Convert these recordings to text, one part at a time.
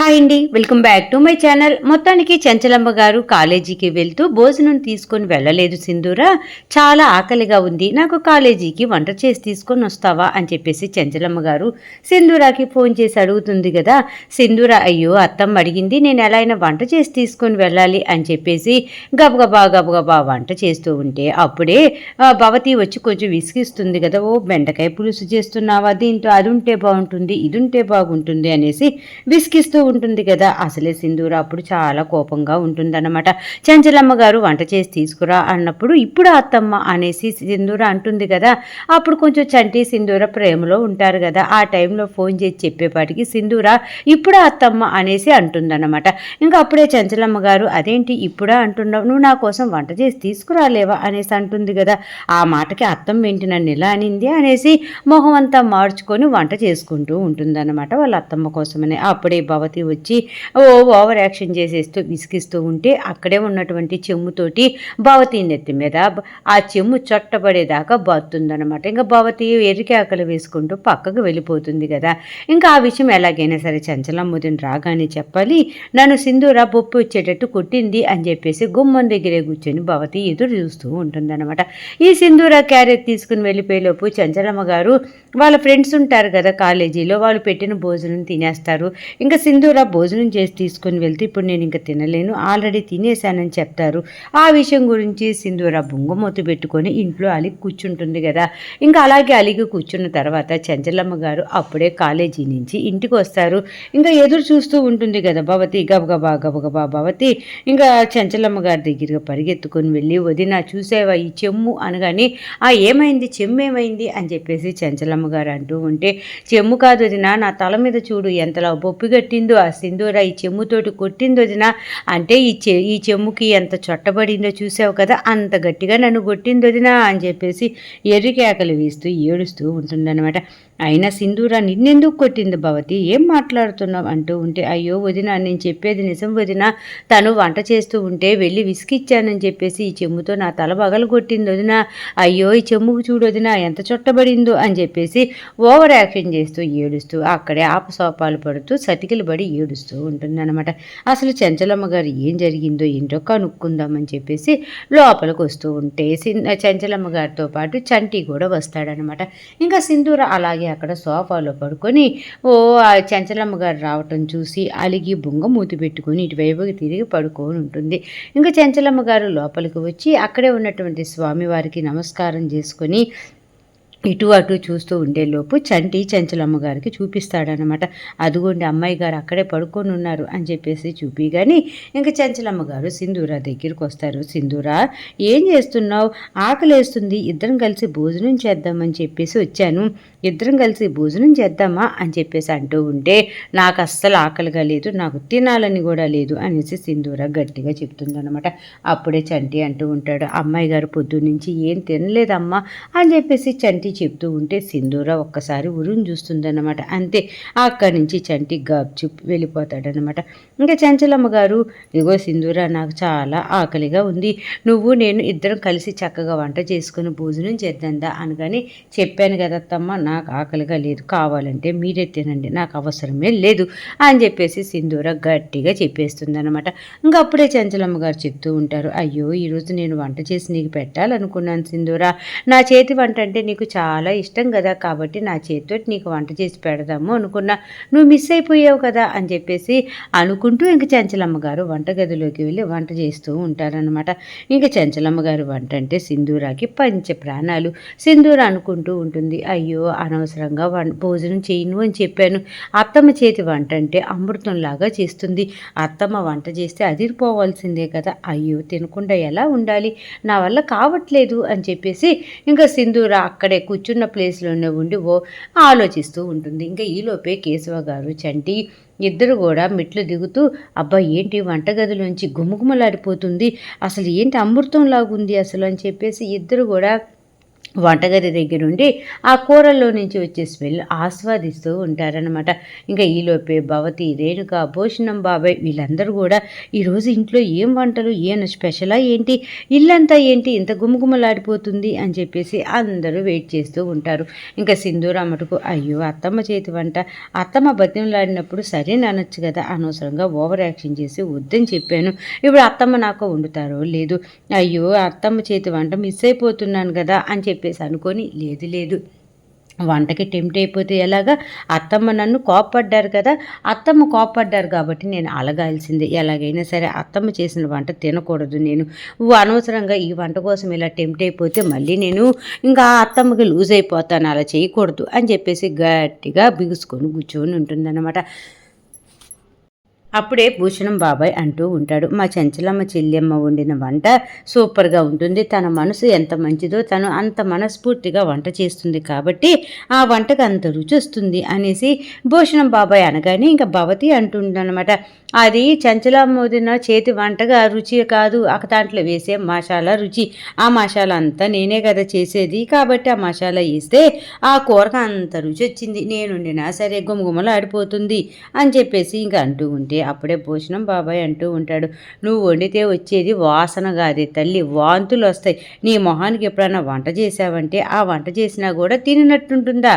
Hi అండి welcome back to my channel. మొత్తానికి చెంచలమ్మ గారు కాలేజీకి వెళ్తూ భోజనం తీసుకొని వెళ్ళలేదు సింధూరా. చాలా ఆకలిగా ఉంది. నాకు కాలేజీకి వంట చేసి తీసుకొని వస్తావా అని చెప్పేసి చెంచలమ్మ గారు సింధూరాకి ఫోన్ చేసి అడుగుతుంది కదా. సింధూర అయ్యో అత్తమ్మ అడిగింది నేను ఎలా అయినా వంట చేసి తీసుకొని వెళ్ళాలి అని చెప్పేసి గబగబా గబగబా వంట చేస్తూ ఉంటే అప్పుడే భవతి వచ్చి కొంచెం విసిగిస్తుంది కదా. ఓ బెండకాయ పులుసు చేస్తున్నావా? దీంతో అది ఉంటే బాగుంటుంది ఇది ఉంటే బాగుంటుంది అనేసి విసిగిస్తూ ఉంటుంది కదా. అసలే సింధూర అప్పుడు చాలా కోపంగా ఉంటుందన్నమాట. చంచలమ్మ గారు వంట చేసి తీసుకురా అన్నప్పుడు ఇప్పుడు అత్తమ్మ అనేసి సింధూర అంటుంది కదా. అప్పుడు కొంచెం చంటి సింధూర ప్రేమలో ఉంటారు కదా. ఆ టైంలో ఫోన్ చేసి చెప్పేపాటికి సింధూర ఇప్పుడు అత్తమ్మ అనేసి అంటుందన్నమాట. ఇంకా అప్పుడే చంచలమ్మ గారు అదేంటి ఇప్పుడా అంటున్నావు? నువ్వు నా కోసం వంట చేసి తీసుకురాలేవా అనేసి అంటుంది కదా. ఆ మాటకి అత్తమ్మ ఏంటి నన్ను ఇలా అనింది అనేసి మొహం అంతా మార్చుకొని వంట చేసుకుంటూ ఉంటుందన్నమాట వాళ్ళ అత్తమ్మ కోసమని. అప్పుడే భవతి వచ్చి ఓ ఓవర్ యాక్షన్ చేసేస్తూ విసిగిస్తూ ఉంటే అక్కడే ఉన్నటువంటి చెమ్ముతోటి భవతి నెత్తి మీద ఆ చెమ్ము చొట్టబడేదాకా బతుందనమాట ఇంకా భవతి ఎరికాకలు వేసుకుంటూ పక్కకు వెళ్ళిపోతుంది కదా. ఇంకా ఆ విషయం ఎలాగైనా సరే చంచలమ్ముదిని రాగానే చెప్పాలి. నన్ను సింధూర బొప్పు వచ్చేటట్టు కొట్టింది అని చెప్పేసి గుమ్మం దగ్గరే కూర్చొని భవతి ఎదురు చూస్తూ ఉంటుందన్నమాట. ఈ సింధూర క్యారెట్ తీసుకుని వెళ్ళిపోయేలోపు చంచలమ్మ గారు వాళ్ళ ఫ్రెండ్స్ ఉంటారు కదా కాలేజీలో వాళ్ళు పెట్టిన భోజనం తినేస్తారు. ఇంకా సింధూర భోజనం చేసి తీసుకొని వెళ్తే ఇప్పుడు నేను ఇంకా తినలేను ఆల్రెడీ తినేశానని చెప్తారు. ఆ విషయం గురించి సింధూర బొంగమూత పెట్టుకొని ఇంట్లో అలిగి కూర్చుంటుంది కదా. ఇంకా అలాగే అలిగి కూర్చున్న తర్వాత చంచలమ్మ గారు అప్పుడే కాలేజీ నుంచి ఇంటికి వస్తారు. ఇంకా ఎదురు చూస్తూ ఉంటుంది కదా భవతి గబగబా గబగబా భవతి. ఇంకా చంచలమ్మ గారి దగ్గరగా పరిగెత్తుకొని వెళ్ళి వదిన చూసేవా ఈ చెమ్ము? అనగానే ఆ ఏమైంది? చెమ్ము ఏమైంది? అని చెప్పేసి చంచలమ్మ గారు అంటూ ఉంటే చెమ్ము కాదు వదిన నా తల మీద చూడు ఎంతలా బొప్పి కట్టిందో ఆ సింధూర ఈ చెమ్ముతోటి కొట్టిందో వదిన. అంటే ఈ చె ఈ చెమ్ముకి ఎంత చొట్టబడిందో చూసావు కదా అంత గట్టిగా నన్ను కొట్టింది వదిన అని చెప్పేసి ఎర్రికేకలు వేస్తూ ఏడుస్తూ ఉంటుందన్నమాట. అయినా సింధూర నిన్నెందుకు కొట్టింది భవతి? ఏం మాట్లాడుతున్నావు? అంటూ ఉంటే అయ్యో వదిన నేను చెప్పేది నిజం వదిన. తను వంట చేస్తూ ఉంటే వెళ్ళి విసిగిచ్చానని చెప్పేసి ఈ చెమ్ముతో నా తల పగలు కొట్టింది వదిన. అయ్యో ఈ చెమ్ముకు చూడొదిన ఎంత చుట్టబడిందో అని చెప్పేసి ఓవర్ యాక్షన్ చేస్తూ ఏడుస్తూ అక్కడే ఆపసోపాలు పడుతూ సతికిలు పడి ఏడుస్తూ ఉంటుందన్నమాట. అసలు చెంచలమ్మ గారు ఏం జరిగిందో ఏంటో కనుక్కుందామని చెప్పేసి లోపలికి వస్తూ ఉంటే సిన్- చెంచలమ్మ గారితో పాటు చంటి కూడా వస్తాడనమాట ఇంకా సింధూర అలాగే అక్కడ సోఫాలో పడుకొని ఓ ఆ చెంచలమ్మ గారు రావటం చూసి అలిగి బొంగ మూతి పెట్టుకొని ఇటువైపుకి తిరిగి పడుకొని ఉంటుంది. ఇంకా చెంచలమ్మ గారు లోపలికి వచ్చి అక్కడే ఉన్నటువంటి స్వామివారికి నమస్కారం చేసుకొని ఇటు అటు చూస్తూ ఉండేలోపు చంటి చెంచలమ్మ గారికి చూపిస్తాడనమాట అదిగోండి అమ్మాయి గారు అక్కడే పడుకొని ఉన్నారు అని చెప్పేసి చూపి కానీ ఇంకా చెంచలమ్మ గారు సింధూర దగ్గరికి వస్తారు. సింధూర ఏం చేస్తున్నావు? ఆకలేస్తుంది. ఇద్దరం కలిసి భోజనం చేద్దామని చెప్పేసి వచ్చాను. ఇద్దరం కలిసి భోజనం చేద్దామా? అని చెప్పేసి అంటూ ఉంటే నాకు అస్సలు ఆకలిగా లేదు. నాకు తినాలని కూడా లేదు అనేసి సింధూర గట్టిగా చెప్తుందనమాట అప్పుడే చంటి అంటూ ఉంటాడు అమ్మాయి గారు పొద్దున్నుంచి ఏం తినలేదమ్మా అని చెప్పేసి చంటి చెప్తూ ఉంటే సింధూర ఒక్కసారి ఉరుని చూస్తుందన్నమాట. అంతే అక్కడి నుంచి చంటి గప్చుప్ వెళ్ళిపోతాడనమాట ఇంకా చంచలమ్మ గారు ఇగో సింధూర నాకు చాలా ఆకలిగా ఉంది. నువ్వు నేను ఇద్దరం కలిసి చక్కగా వంట చేసుకుని భోజనం చేద్దాందా అనగాని చెప్పాను కదత్తమ్మ నాకు ఆకలిగా లేదు. కావాలంటే మీరే తినండి నాకు అవసరమే లేదు అని చెప్పేసి సింధూర గట్టిగా చెప్పేస్తుందనమాట ఇంకా అప్పుడే చంచలమ్మ గారు చెప్తూ ఉంటారు అయ్యో ఈరోజు నేను వంట చేసి నీకు పెట్టాలనుకున్నాను సింధూర. నా చేతి వంట అంటే నీకు చాలా చాలా ఇష్టం కదా కాబట్టి నా చేతితో నీకు వంట చేసి పెడదాము అనుకున్నా. నువ్వు మిస్ అయిపోయావు కదా అని చెప్పేసి అనుకుంటూ ఇంక చంచలమ్మ గారు వంటగదిలోకి వెళ్ళి వంట చేస్తూ ఉంటారనమాట ఇంక చంచలమ్మ గారు వంట అంటే సింధూరాకి పంచ ప్రాణాలు. సింధూర అనుకుంటూ ఉంటుంది అయ్యో అనవసరంగా వం భోజనం చేయను అని చెప్పాను. అత్తమ్మ చేతి వంట అంటే అమృతంలాగా చేస్తుంది. అత్తమ్మ వంట చేస్తే అదిరిపోవాల్సిందే కదా. అయ్యో తినకుండా ఎలా ఉండాలి? నా వల్ల కావట్లేదు అని చెప్పేసి ఇంకా సింధూర అక్కడే కూర్చున్న ప్లేస్లోనే ఉండి ఓ ఆలోచిస్తూ ఉంటుంది. ఇంకా ఈలోపే కేశవ గారు చంటి ఇద్దరు కూడా మెట్లు దిగుతూ అబ్బా ఏంటి వంటగదిలోంచి గుమగుమలాడిపోతుంది అసలు ఏంటి అమృతం లాగుంది అసలు? అని చెప్పేసి ఇద్దరు కూడా వంటగది దగ్గర ఉండి ఆ కూరల్లో నుంచి వచ్చే స్మెల్ ఆస్వాదిస్తూ ఉంటారనమాట ఇంకా ఈలోపే భవతి రేణుక భూషణం బాబాయ్ వీళ్ళందరూ కూడా ఈరోజు ఇంట్లో ఏం వంటలు ఏమైనా స్పెషలా ఏంటి ఇల్లంతా ఏంటి ఇంత గుమగుమలాడిపోతుంది అని చెప్పేసి అందరూ వెయిట్ చేస్తూ ఉంటారు. ఇంకా సింధూరా మటుకు అయ్యో అత్తమ్మ చేతి వంట అత్తమ్మ బతిమలాడినప్పుడు సరే అనొచ్చు కదా అనవసరంగా ఓవర్ యాక్షన్ చేసి వద్దని చెప్పాను. ఇప్పుడు అత్తమ్మ నాకు వండుతారో లేదు. అయ్యో అత్తమ్మ చేతి వంట మిస్ అయిపోతున్నాను కదా అని చెప్పి చెప్పేసి అనుకొని లేదు లేదు. వంటకి టెంప్ట్ అయిపోతే ఎలాగా? అత్తమ్మ నన్ను కోప్పడ్డారు కదా? అత్తమ్మ కోప్పడ్డారు కాబట్టి నేను అలగాల్సిందే. ఎలాగైనా సరే అత్తమ్మ చేసిన వంట తినకూడదు నేను. అనవసరంగా ఈ వంట కోసం ఇలా టెంప్ట్ అయిపోతే మళ్ళీ నేను ఇంకా అత్తమ్మకి లూజ్ అయిపోతాను. అలా చేయకూడదు అని చెప్పేసి గట్టిగా బిగుసుకొని కూర్చొని ఉంటుందన్నమాట. అప్పుడే భూషణం బాబాయ్ అంటూ ఉంటాడు. మా చంచలమ్మ చెల్లెమ్మ వండిన వంట సూపర్గా ఉంటుంది. తన మనసు ఎంత మంచిదో తను అంత మనస్ఫూర్తిగా వంట చేస్తుంది కాబట్టి ఆ వంటకు అంత రుచి వస్తుంది అనేసి భూషణం బాబాయ్ అనగానే ఇంకా భవతి అంటుండనమాట అది చంచలమ్మోదిన చేతి వంటగా రుచి కాదు. ఒక దాంట్లో వేసే మసాలా రుచి. ఆ మసాలా అంతా నేనే కదా చేసేది. కాబట్టి ఆ మసాలా వేస్తే ఆ కూరకు అంత రుచి వచ్చింది. నేను సరే గుమగుమలు ఆడిపోతుంది అని చెప్పేసి ఇంకా అంటూ ఉంటే అప్పుడే భూషణం బాబాయ్ అంటూ ఉంటాడు. నువ్వు వండితే వచ్చేది వాసన కాదే తల్లి వాంతులు వస్తాయి నీ మొహానికి ఎప్పుడైనా వంట చేసావంటే ఆ వంట చేసినా కూడా తిననట్టుంటుందా?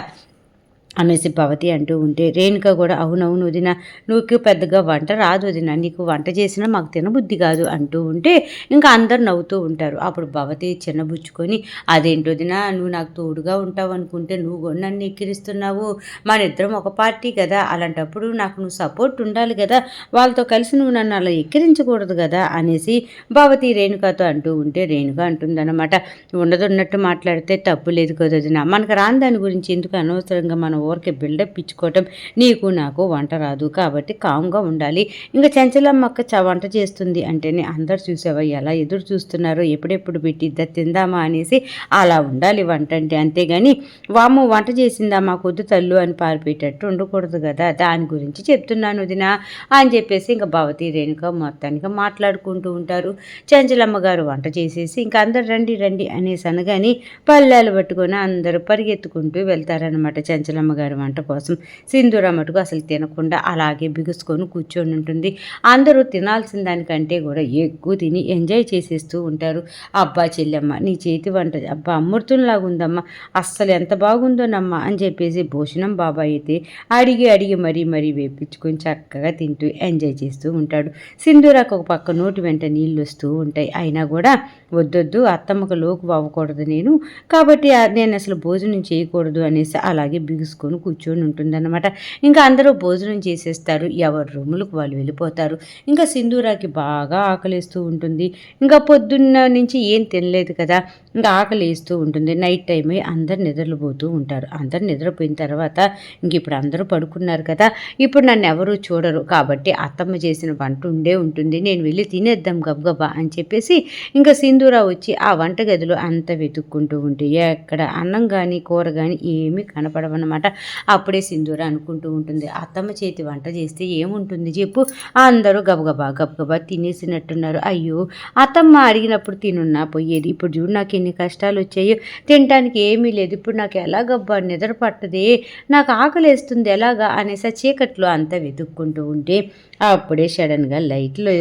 అనేసి భవతి అంటూ ఉంటే రేణుక కూడా అవునవును వదిన నువ్వు పెద్దగా వంట రాదు వదిన నీకు వంట చేసినా మాకు తినబుద్ధి కాదు అంటూ ఉంటే ఇంకా అందరు నవ్వుతూ ఉంటారు. అప్పుడు భవతి చిన్నబుచ్చుకొని అదేంటి వదిన నువ్వు నాకు తోడుగా ఉంటావు అనుకుంటే నువ్వు నన్ను ఎక్కిరిస్తున్నావు. మన ఇద్దరం ఒక పార్టీ కదా అలాంటప్పుడు నాకు నువ్వు సపోర్ట్ ఉండాలి కదా వాళ్ళతో కలిసి నువ్వు నన్ను అలా ఎక్కిరించకూడదు కదా అనేసి భవతి రేణుకతో అంటూ ఉంటే రేణుక అంటుందన్నమాట ఉండదున్నట్టు మాట్లాడితే తప్పు లేదు కదా వదిన మనకు రాని దాని గురించి ఎందుకు అనవసరంగా మనం ఊరికి బిల్డప్ ఇచ్చుకోవటం నీకు నాకు వంట రాదు. కాబట్టి కామ్గా ఉండాలి. ఇంకా చంచలమ్మ అక్క వంట చేస్తుంది అంటేనే అందరు చూసావా ఎలా ఎదురు చూస్తున్నారో? ఎప్పుడెప్పుడు పెట్టిద్దా తిందామా అనేసి అలా ఉండాలి వంట అంటే అంతేగాని వాము వంట చేసిందా మా కొద్దు తల్లు అని పారిపెట్టేట్టు ఉండకూడదు కదా. దాని గురించి చెప్తున్నాను వదినా అని చెప్పేసి ఇంకా భవతి రేణుక మొత్తానికి మాట్లాడుకుంటూ ఉంటారు. చంచలమ్మ గారు వంట చేసేసి ఇంకా అందరు రండి రండి అనేసి అనగాని పల్లెలు పట్టుకొని అందరూ పరిగెత్తుకుంటూ వెళ్తారనమాట చంచలమ్మ అమ్మగారి వంట కోసం సింధూర మటుకు అసలు తినకుండా అలాగే బిగుసుకొని కూర్చొని ఉంటుంది. అందరూ తినాల్సిన దానికంటే కూడా ఎక్కువ తిని ఎంజాయ్ చేసేస్తూ ఉంటారు. అబ్బా చెల్లెమ్మ నీ చేతి వంట అబ్బా అమృతంలాగా ఉందమ్మా అస్సలు ఎంత బాగుందోనమ్మా అని చెప్పేసి భూషణం బాబాయ్ అయితే అడిగి అడిగి మరీ మరీ వేపించుకొని చక్కగా తింటూ ఎంజాయ్ చేస్తూ ఉంటాడు. సింధూరాకు ఒక పక్క నోటి వెంట నీళ్ళు వస్తూ ఉంటాయి. అయినా కూడా వద్దొద్దు అత్తమ్మకు లోకు అవ్వకూడదు నేను. కాబట్టి నేను అసలు భోజనం చేయకూడదు అనేసి అలాగే బిగుసుకు తీసుకొని కూర్చొని ఉంటుందన్నమాట. ఇంకా అందరూ భోజనం చేసేస్తారు. ఎవరి రూములకు వాళ్ళు వెళ్ళిపోతారు. ఇంకా సింధూరాకి బాగా ఆకలిస్తూ ఉంటుంది. ఇంకా పొద్దున్న నుంచి ఏం తినలేదు కదా ఇంకా ఆకలి వేస్తూ ఉంటుంది. నైట్ టైం అందరు నిద్రపోతూ ఉంటారు. అందరు నిద్రపోయిన తర్వాత ఇంక ఇప్పుడు అందరూ పడుకున్నారు కదా ఇప్పుడు నన్ను ఎవరూ చూడరు. కాబట్టి అత్తమ్మ చేసిన వంట ఉండే ఉంటుంది. నేను వెళ్ళి తినేద్దాం గబగబా అని చెప్పేసి ఇంకా సింధూరా వచ్చి ఆ వంటగదిలో అంత వెతుక్కుంటూ ఉంటే ఎక్కడ అన్నం కానీ కూర కానీ ఏమీ కనపడవన్నమాట. అప్పుడే సింధూర అనుకుంటూ ఉంటుంది. అత్తమ్మ చేతి వంట చేస్తే ఏముంటుంది చెప్పు? అందరూ గబగబా గబగబా తినేసినట్టున్నారు. అయ్యో అత్తమ్మ అడిగినప్పుడు తినున్నా పోయేది. ఇప్పుడు చూడు నాకు ఎన్ని కష్టాలు వచ్చాయో తినడానికి ఏమీ లేదు. ఇప్పుడు నాకు ఎలాగబ్బా నిద్ర పట్టదే? నాకు ఆకలేస్తుంది ఎలాగా? అనేసి చీకట్లో అంతా వెతుక్కుంటూ ఉంటే అప్పుడే సడన్గా లైట్లు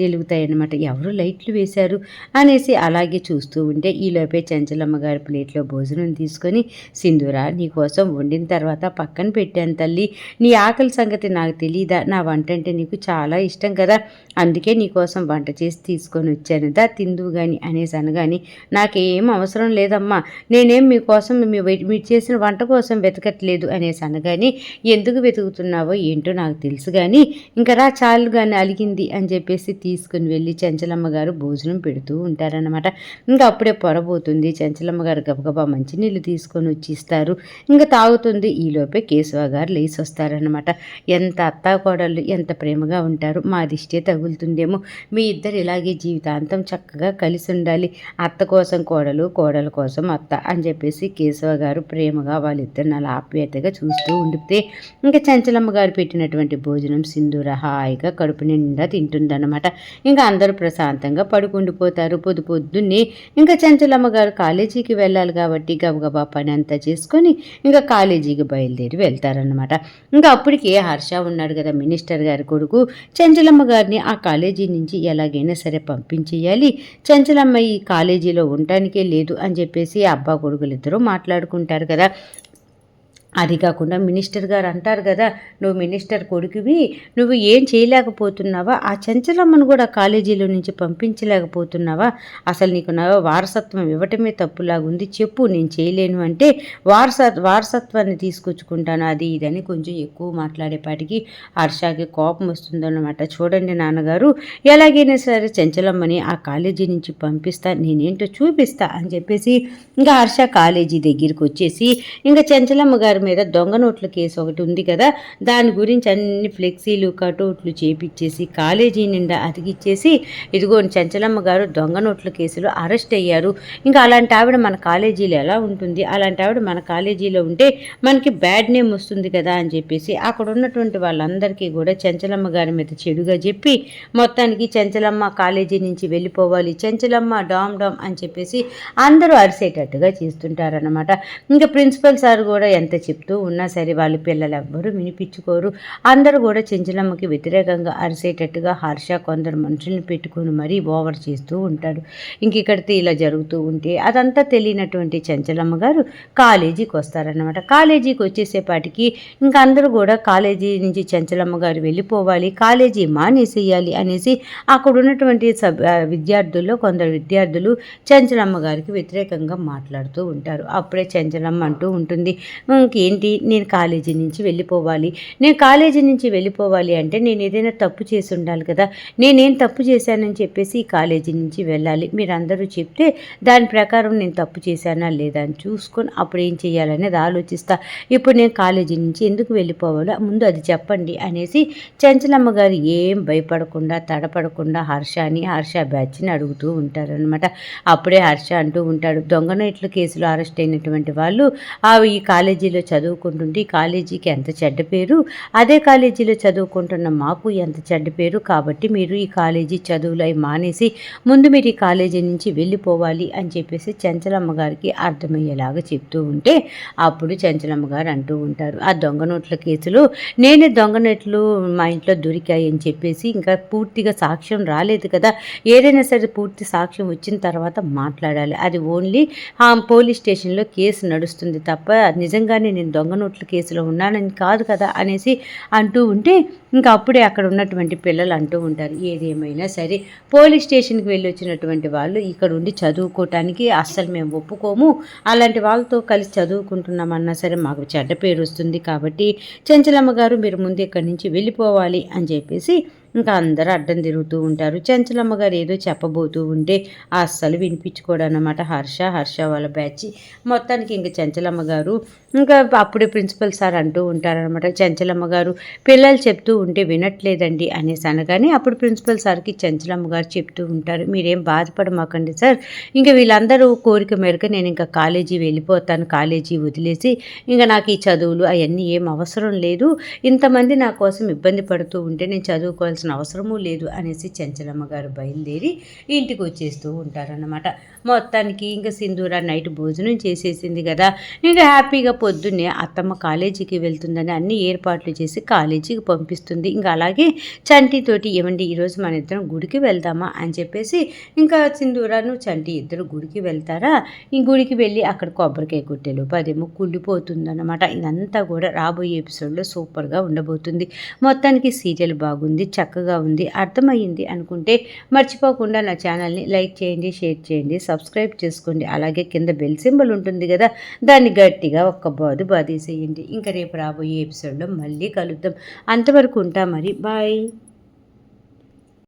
వెలుగుతాయన్నమాట. ఎవరు లైట్లు వేశారు? అనేసి అలాగే చూస్తూ ఉంటే ఈలోపే చంచలమ్మ గారి ప్లేట్లో భోజనం తీసుకొని సింధూర నీకోసం వండిన తర్వాత పక్కన పెట్టాను తల్లి. నీ ఆకలి సంగతి నాకు తెలియదా నా వంట అంటే నీకు చాలా ఇష్టం కదా? అందుకే నీకోసం వంట చేసి తీసుకొని వచ్చాను. దా తిందు కానీ అనేసి అనగాని నాకేం అవసరం లేదమ్మా. నేనేం మీకోసం మీ మీరు చేసిన వంట కోసం వెతకట్లేదు అనేసి అనగాని ఎందుకు వెతుకుతున్నావో ఏంటో నాకు తెలుసు కానీ ఇంకా రా చాలు కానీ అలిగింది అని చెప్పేసి తీసుకుని వెళ్ళి చెంచలమ్మ గారు భోజనం పెడుతూ ఉంటారనమాట ఇంకా అప్పుడే పొరబోతుంది చెంచలమ్మ గారు గబగబా మంచినీళ్ళు తీసుకొని వచ్చి ఇస్తారు ఇంకా తాగుతుంది. ఉంటుంది ఈలోపే కేశవ గారు లేచి వస్తారనమాట ఎంత అత్తాకోడళ్ళు ఎంత ప్రేమగా ఉంటారు. మా దిష్టే తగులుతుందేమో. మీ ఇద్దరు ఇలాగే జీవితాంతం చక్కగా కలిసి ఉండాలి అత్త కోసం కోడలు కోడల కోసం అత్త అని చెప్పేసి కేశవ గారు ప్రేమగా వాళ్ళిద్దరిని అలా ఆప్యాయతగా చూస్తూ ఉండితే ఇంకా చంచలమ్మ గారు పెట్టినటువంటి భోజనం సింధూర హాయిగా కడుపు నిండా తింటుందన్నమాట. ఇంకా అందరూ ప్రశాంతంగా పడుకుండిపోతారు పొద్దు పొద్దున్నే ఇంకా చంచలమ్మ గారు కాలేజీకి వెళ్ళాలి కాబట్టి గబగబా పని అంతా చేసుకొని ఇంకా కాలేజీ కాలేజీకి బయలుదేరి వెళ్తారనమాట ఇంకా అప్పటికే హర్ష ఉన్నాడు కదా మినిస్టర్ గారి కొడుకు. చంచలమ్మ గారిని ఆ కాలేజీ నుంచి ఎలాగైనా సరే పంపించేయాలి. చంచలమ్మ ఈ కాలేజీలో ఉండటానికే లేదు అని చెప్పేసి అబ్బా కొడుకులు ఇద్దరు మాట్లాడుకుంటారు కదా. అది కాకుండా మినిస్టర్ గారు అంటారు కదా నువ్వు మినిస్టర్ కొడుకువి నువ్వు ఏం చేయలేకపోతున్నావా? ఆ చంచలమ్మను కూడా కాలేజీలో నుంచి పంపించలేకపోతున్నావా? అసలు నీకు నా వారసత్వం ఇవ్వటమే తప్పులాగా ఉంది చెప్పు నేను చేయలేను అంటే వారస వారసత్వాన్ని తీసుకొచ్చుకుంటాను అది ఇదని కొంచెం ఎక్కువ మాట్లాడేపాటికి హర్షకి కోపం వస్తుందన్నమాట. చూడండి నాన్నగారు ఎలాగైనా సరే చంచలమ్మని ఆ కాలేజీ నుంచి పంపిస్తా నేనేంటో చూపిస్తా అని చెప్పేసి ఇంకా హర్ష కాలేజీ దగ్గరికి వచ్చేసి ఇంకా చంచలమ్మ గారి మీద దొంగ నోట్ల కేసు ఒకటి ఉంది కదా. దాని గురించి అన్ని ఫ్లెక్సీలు కటౌట్లు చేపిచ్చేసి కాలేజీ నిండా అతికిచ్చేసి ఇదిగో చంచలమ్మ గారు దొంగ నోట్ల కేసులో అరెస్ట్ అయ్యారు. ఇంకా అలాంటి ఆవిడ మన కాలేజీలో ఎలా ఉంటుంది? అలాంటి ఆవిడ మన కాలేజీలో ఉంటే మనకి బ్యాడ్ నేమ్ వస్తుంది కదా అని చెప్పేసి అక్కడ ఉన్నటువంటి వాళ్ళందరికీ కూడా చంచలమ్మ గారి మీద చెడుగా చెప్పి మొత్తానికి చంచలమ్మ కాలేజీ నుంచి వెళ్ళిపోవాలి చంచలమ్మ డామ్ డామ్ అని చెప్పేసి అందరూ అరిసేటట్టుగా చేస్తుంటారనమాట ఇంకా ప్రిన్సిపల్ సార్ కూడా ఎంత చెప్తూ ఉన్నా సరే వాళ్ళ పిల్లలు ఎవ్వరూ వినిపించుకోరు. అందరూ కూడా చెంచలమ్మకి వ్యతిరేకంగా అరిసేటట్టుగా హర్ష కొందరు మనుషుల్ని పెట్టుకుని మరీ ఓవర్ చేస్తూ ఉంటాడు. ఇంక ఇక్కడితే ఇలా జరుగుతూ ఉంటే అదంతా తెలియనటువంటి చెంచలమ్మ గారు కాలేజీకి వస్తారనమాట కాలేజీకి వచ్చేసేపాటికి ఇంకా అందరూ కూడా కాలేజీ నుంచి చెంచలమ్మ గారు వెళ్ళిపోవాలి కాలేజీ మానేసేయాలి అనేసి అక్కడ ఉన్నటువంటి సబ్ విద్యార్థుల్లో కొందరు విద్యార్థులు చెంచలమ్మ గారికి వ్యతిరేకంగా మాట్లాడుతూ ఉంటారు. అప్పుడే చెంచలమ్మ అంటూ ఉంటుంది ఏంటి నేను కాలేజీ నుంచి వెళ్ళిపోవాలి. నేను కాలేజీ నుంచి వెళ్ళిపోవాలి అంటే నేను ఏదైనా తప్పు చేసి ఉండాలి కదా. నేనేం తప్పు చేశానని చెప్పేసి ఈ కాలేజీ నుంచి వెళ్ళాలి. మీరందరూ చెప్తే దాని ప్రకారం నేను తప్పు చేశానా లేదా అని చూసుకొని అప్పుడు ఏం చేయాలనేది ఆలోచిస్తా. ఇప్పుడు నేను కాలేజీ నుంచి ఎందుకు వెళ్ళిపోవాలో ముందు అది చెప్పండి అనేసి చంచలమ్మ గారు ఏం భయపడకుండా తడపడకుండా హర్షని హర్ష బ్యాచ్ని అడుగుతూ ఉంటారనమాట అప్పుడే హర్ష అంటూ ఉంటాడు దొంగ నైట్ల కేసులో అరెస్ట్ అయినటువంటి వాళ్ళు ఈ కాలేజీలో చదువుకుంటుంటే ఈ కాలేజీకి ఎంత చెడ్డ పేరు? అదే కాలేజీలో చదువుకుంటున్న మాకు ఎంత చెడ్డ పేరు? కాబట్టి మీరు ఈ కాలేజీ చదువులు అవి మానేసి ముందు మీరు ఈ కాలేజీ నుంచి వెళ్ళిపోవాలి అని చెప్పేసి చెంచలమ్మ గారికి అర్థమయ్యేలాగా చెప్తూ ఉంటే అప్పుడు చెంచలమ్మ గారు అంటూ ఉంటారు ఆ దొంగ నోట్ల కేసులు నేనే దొంగ నోట్లు మా ఇంట్లో దొరికాయి అని చెప్పేసి ఇంకా పూర్తిగా సాక్ష్యం రాలేదు కదా ఏదైనా సరే పూర్తి సాక్ష్యం వచ్చిన తర్వాత మాట్లాడాలి. అది ఓన్లీ పోలీస్ స్టేషన్లో కేసు నడుస్తుంది తప్ప నిజంగానే నేను దొంగ నోట్ల కేసులో ఉన్నానని కాదు కదా అనేసి అంటూ ఉంటే ఇంకా అప్పుడే అక్కడ ఉన్నటువంటి పిల్లలు అంటూ ఉంటారు. ఏదేమైనా సరే పోలీస్ స్టేషన్కి వెళ్ళి వచ్చినటువంటి వాళ్ళు ఇక్కడ ఉండి చదువుకోవటానికి అస్సలు మేము ఒప్పుకోము. అలాంటి వాళ్ళతో కలిసి చదువుకుంటున్నామన్నా సరే మాకు చెడ్డ పేరు వస్తుంది కాబట్టి చంచలమ్మ గారు మీరు ముందు ఇక్కడి నుంచి వెళ్ళిపోవాలి అని చెప్పేసి ఇంకా అందరూ అడ్డం తిరుగుతూ ఉంటారు. చంచలమ్మ గారు ఏదో చెప్పబోతూ ఉంటే అస్సలు వినిపించుకోడనమాట హర్ష హర్ష వాళ్ళ బ్యాచ్. మొత్తానికి ఇంకా చంచలమ్మ గారు ఇంకా అప్పుడే ప్రిన్సిపల్ సార్ అంటూ ఉంటారనమాట చంచలమ్మ గారు పిల్లలు చెప్తూ ఉంటే వినట్లేదండి అనేసి అనగానే అప్పుడు ప్రిన్సిపల్ సార్కి చంచలమ్మ గారు చెప్తూ ఉంటారు. మీరేం బాధపడమాకండి సార్. ఇంకా వీళ్ళందరూ కోరిక మేరకు నేను ఇంకా కాలేజీ వెళ్ళిపోతాను. కాలేజీ వదిలేసి ఇంకా నాకు ఈ చదువులు అవన్నీ ఏం అవసరం లేదు. ఇంతమంది నా కోసం ఇబ్బంది పడుతూ ఉంటే నేను చదువుకోవాల్సిన చేయాల్సిన అవసరమూ లేదు అనేసి చెంచలమ్మ గారు బయలుదేరి ఇంటికి వచ్చేస్తూ ఉంటారన్నమాట. మొత్తానికి ఇంకా సింధూర నైట్ భోజనం చేసేసింది కదా. ఇంకా హ్యాపీగా పొద్దున్నే అత్తమ్మ కాలేజీకి వెళ్తుందని అన్ని ఏర్పాట్లు చేసి కాలేజీకి పంపిస్తుంది. ఇంకా అలాగే చంటితోటి ఏమండి ఈరోజు మన ఇద్దరం గుడికి వెళ్దామా అని చెప్పేసి ఇంకా సింధూరాను చంటి ఇద్దరు గుడికి వెళ్తారా? ఈ గుడికి వెళ్ళి అక్కడ కొబ్బరికాయ కొట్టేలు పదేమో కుళ్ళిపోతుందన్నమాట. ఇదంతా కూడా రాబోయే ఎపిసోడ్లో సూపర్గా ఉండబోతుంది. మొత్తానికి సీరియల్ బాగుంది చక్కగా ఉంది అర్థమయ్యింది అనుకుంటే మర్చిపోకుండా నా ఛానల్ని లైక్ చేయండి షేర్ చేయండి సబ్స్క్రైబ్ చేసుకోండి. అలాగే కింద బెల్ సింబల్ ఉంటుంది కదా దాన్ని గట్టిగా ఒక్క బాదు బాధేసేయండి ఇంకా రేపు రాబోయే ఎపిసోడ్లో మళ్ళీ కలుద్దాం. అంతవరకు ఉంటా మరి. బాయ్.